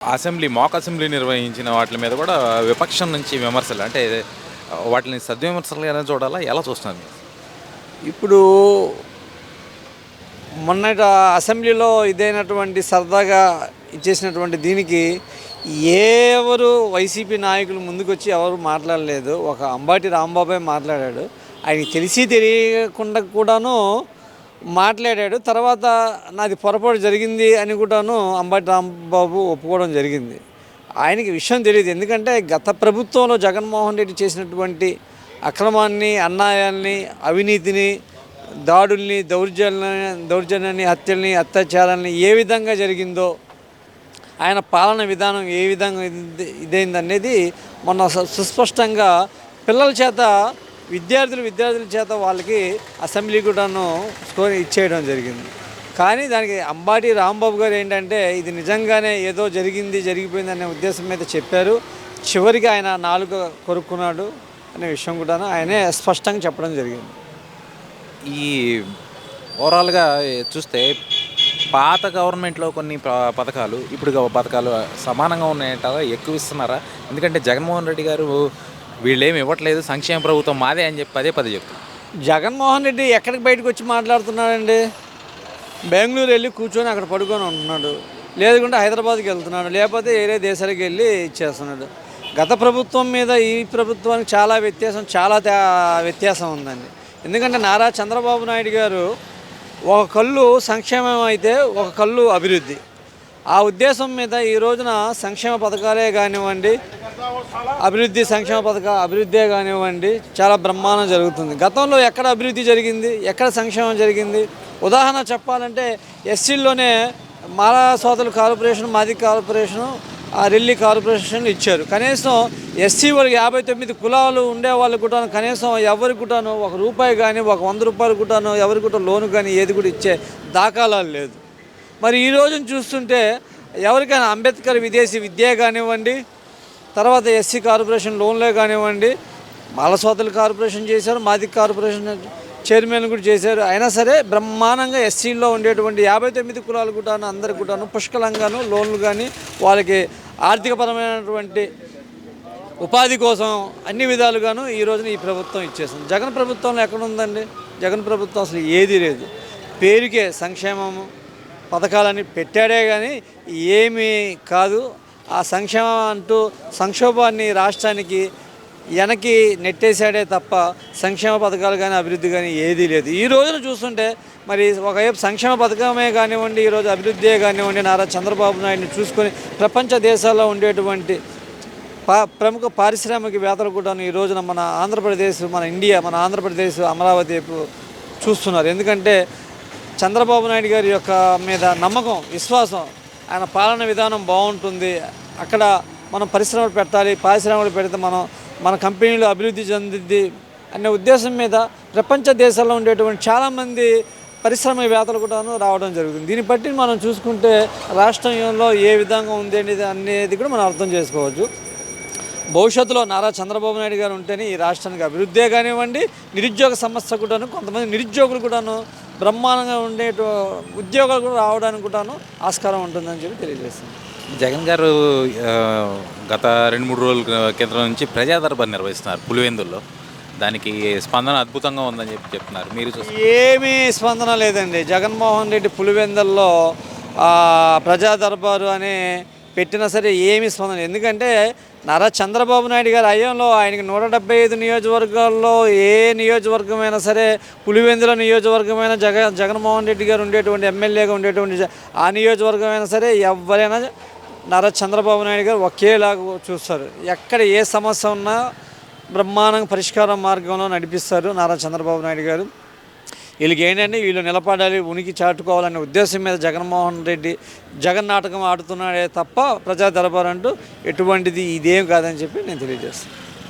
Assembly మాక్ assembly నిర్వహించిన వాటి మీద కూడా విపక్షం నుంచి విమర్శలు అంటే వాటిని సద్విమర్శలుగానే చూడాలా? ఎలా చూస్తున్నారు ఇప్పుడు మొన్నట అసెంబ్లీలో ఇదైనటువంటి సరదాగా ఇచ్చేసినటువంటి దీనికి ఎవరు వైసీపీ నాయకులు ముందుకొచ్చి ఎవరు మాట్లాడలేదు. ఒక అంబాటి రాంబాబే మాట్లాడాడు. ఆయనకి తెలిసి తెలియకుండా కూడాను మాట్లాడాడు. తర్వాత నాది పొరపాటు జరిగింది అని కూడాను అంబాటి రాంబాబు ఒప్పుకోవడం జరిగింది. ఆయనకి విషయం తెలియదు ఎందుకంటే గత ప్రభుత్వంలో జగన్మోహన్ రెడ్డి చేసినటువంటి అక్రమాన్ని అన్యాయాల్ని అవినీతిని దాడుల్ని దౌర్జన్యాన్ని దౌర్జన్యాన్ని హత్యల్ని అత్యాచారాన్ని ఏ విధంగా జరిగిందో ఆయన పాలన విధానం ఏ విధంగా ఇది- ఇదైంది అనేది మొన్న సుస్పష్టంగా పిల్లల చేత విద్యార్థులు విద్యార్థుల చేత వాళ్ళకి అసెంబ్లీ కూడాను స్కోర్ ఇచ్చేయడం జరిగింది. కానీ దానికి అంబాటి రాంబాబు గారు ఏంటంటే ఇది నిజంగానే ఏదో జరిగింది జరిగిపోయింది అనే ఉద్దేశం మీద చెప్పారు. చివరికి ఆయన నాలుగు కొరుక్కున్నాడు అనే విషయం కూడాను ఆయనే స్పష్టంగా చెప్పడం జరిగింది. ఈ ఓవరాల్గా చూస్తే పాత గవర్నమెంట్లో కొన్ని ప- పథకాలు ఇప్పుడు పథకాలు సమానంగా ఉన్నాయంటారా? ఎక్కువ ఇస్తున్నారా? ఎందుకంటే జగన్మోహన్ రెడ్డి గారు వీళ్ళేమి ఇవ్వట్లేదు సంక్షేమ ప్రభుత్వం మాదే అని చెప్పి పదే పదే చెప్తారు జగన్మోహన్ రెడ్డి ఎక్కడికి బయటకు వచ్చి మాట్లాడుతున్నాడండి? బెంగళూరు వెళ్ళి కూర్చొని అక్కడ పడుకొని ఉంటున్నాడు. లేదుకుంటే హైదరాబాద్కి వెళ్తున్నాడు. లేకపోతే వేరే దేశాలకు వెళ్ళి ఇచ్చేస్తున్నాడు గత ప్రభుత్వం మీద ఈ ప్రభుత్వానికి చాలా వ్యత్యాసం చాలా వ్యత్యాసం ఉందండి. ఎందుకంటే నారా చంద్రబాబు నాయుడు గారు ఒక కళ్ళు సంక్షేమం అయితే ఒక కళ్ళు అభివృద్ధి. ఆ ఉద్దేశం మీద ఈ రోజున సంక్షేమ పథకాలే కానివ్వండి అభివృద్ధి సంక్షేమ పథక అభివృద్ధే కానివ్వండి చాలా బ్రహ్మాండం జరుగుతుంది. గతంలో ఎక్కడ అభివృద్ధి జరిగింది ఎక్కడ సంక్షేమం జరిగింది? ఉదాహరణ చెప్పాలంటే ఎస్సీల్లోనే మాలా సోదరుల కార్పొరేషన్ మాది కార్పొరేషను ఆ రెల్లి కార్పొరేషన్ ఇచ్చారు. కనీసం ఎస్సీ వాళ్ళకి యాభై తొమ్మిది కులాలు ఉండే వాళ్ళకి కూడా కనీసం ఎవరికి కూడాను ఒక రూపాయి కానీ ఒక వంద రూపాయలు కూడాను ఎవరికి కూడా లోను కానీ ఏది కూడా ఇచ్చే దాఖలాలు లేదు. మరి ఈ రోజును చూస్తుంటే ఎవరికైనా అంబేద్కర్ విదేశీ విద్య కానివ్వండి తర్వాత ఎస్సీ కార్పొరేషన్ లోన్లే కానివ్వండి మాలసోతల కార్పొరేషన్ చేశారు మాది కార్పొరేషన్ చైర్మన్ కూడా చేశారు. అయినా సరే బ్రహ్మాండంగా ఎస్సీలో ఉండేటువంటి యాభై తొమ్మిది కులాలు కూడాను అందరికి కూడాను పుష్కలంగాను లోన్లు కానీ వాళ్ళకి ఆర్థికపరమైనటువంటి ఉపాధి కోసం అన్ని విధాలుగాను ఈ రోజున ఈ ప్రభుత్వం ఇచ్చేసింది. జగన్ ప్రభుత్వంలో ఎక్కడ ఉందండి? జగన్ ప్రభుత్వం అసలు ఏదీ లేదు. పేరుకే సంక్షేమము పథకాలని పెట్టాడే కానీ ఏమీ కాదు. ఆ సంక్షేమం అంటూ సంక్షోభాన్ని రాష్ట్రానికి వెనక్కి నెట్టేశాడే తప్ప సంక్షేమ పథకాలు కానీ అభివృద్ధి కానీ ఏదీ లేదు. ఈ రోజున చూస్తుంటే మరి ఒకవైపు సంక్షేమ పథకమే కానివ్వండి ఈరోజు అభివృద్ధే కానివ్వండి నారా చంద్రబాబు నాయుడిని చూసుకొని ప్రపంచ దేశాల్లో ఉండేటువంటి పా ప్రముఖ పారిశ్రామికవేత్తలు కూడా ఈ రోజున మన ఆంధ్రప్రదేశ్ మన ఇండియా మన ఆంధ్రప్రదేశ్ అమరావతి చూస్తున్నారు. ఎందుకంటే చంద్రబాబు నాయుడు గారి యొక్క మీద నమ్మకం విశ్వాసం ఆయన పాలన విధానం బాగుంటుంది. అక్కడ మనం పరిశ్రమలు పెట్టాలి పరిశ్రమలు పెడితే మనం మన కంపెనీలు అభివృద్ధి చెందిద్ది అనే ఉద్దేశం మీద ప్రపంచ దేశాల్లో ఉండేటువంటి చాలామంది పరిశ్రమవేత్తలు కూడాను రావడం జరుగుతుంది. దీన్ని బట్టి మనం చూసుకుంటే రాష్ట్రంలో ఏ విధంగా ఉంది అనేది అనేది కూడా మనం అర్థం చేసుకోవచ్చు. భవిష్యత్తులో నారా చంద్రబాబు నాయుడు గారు ఉంటేనే ఈ రాష్ట్రానికి అభివృద్ధే కానివ్వండి నిరుద్యోగ సమస్య కూడాను కొంతమంది నిరుద్యోగులు కూడాను బ్రహ్మాండంగా ఉండే ఉద్యోగాలు కూడా రావడానికి కూడాను ఆస్కారం ఉంటుందని చెప్పి తెలియజేస్తుంది. జగన్ గారు గత రెండు మూడు రోజుల కేంద్రం నుంచి ప్రజా దర్బార్ నిర్వహిస్తున్నారు పులివెందుల్లో. దానికి స్పందన అద్భుతంగా ఉందని చెప్పి చెప్తున్నారు. మీరు ఏమీ స్పందన లేదండి. జగన్మోహన్ రెడ్డి పులివెందల్లో ఆ, ప్రజా దర్బారు అని పెట్టినా సరే ఏమి స్పందన ఎందుకంటే నారా చంద్రబాబు నాయుడు గారి అయ్యంలో ఆయనకి నూట డెబ్బై ఐదు నియోజకవర్గాల్లో ఏ నియోజకవర్గమైనా సరే పులివెందుల నియోజకవర్గమైన జగ జగన్మోహన్ రెడ్డి గారు ఉండేటువంటి ఎమ్మెల్యేగా ఉండేటువంటి ఆ నియోజకవర్గమైనా సరే ఎవరైనా నారా చంద్రబాబు నాయుడు గారు ఒకేలాగా చూస్తారు. ఎక్కడ ఏ సమస్య ఉన్నా బ్రహ్మాండంగా పరిష్కారం మార్గంలో నడిపిస్తారు నారా చంద్రబాబు నాయుడు గారు. వీళ్ళకి ఏంటంటే వీళ్ళు నిలబడాలి ఉనికి చాటుకోవాలనే ఉద్దేశం మీద జగన్మోహన్ రెడ్డి జగన్ నాటకం ఆడుతున్నాడే తప్ప ప్రజా దర్బార్ అంటూ ఎటువంటిది ఇదేం కాదని చెప్పి నేను తెలియజేస్తాను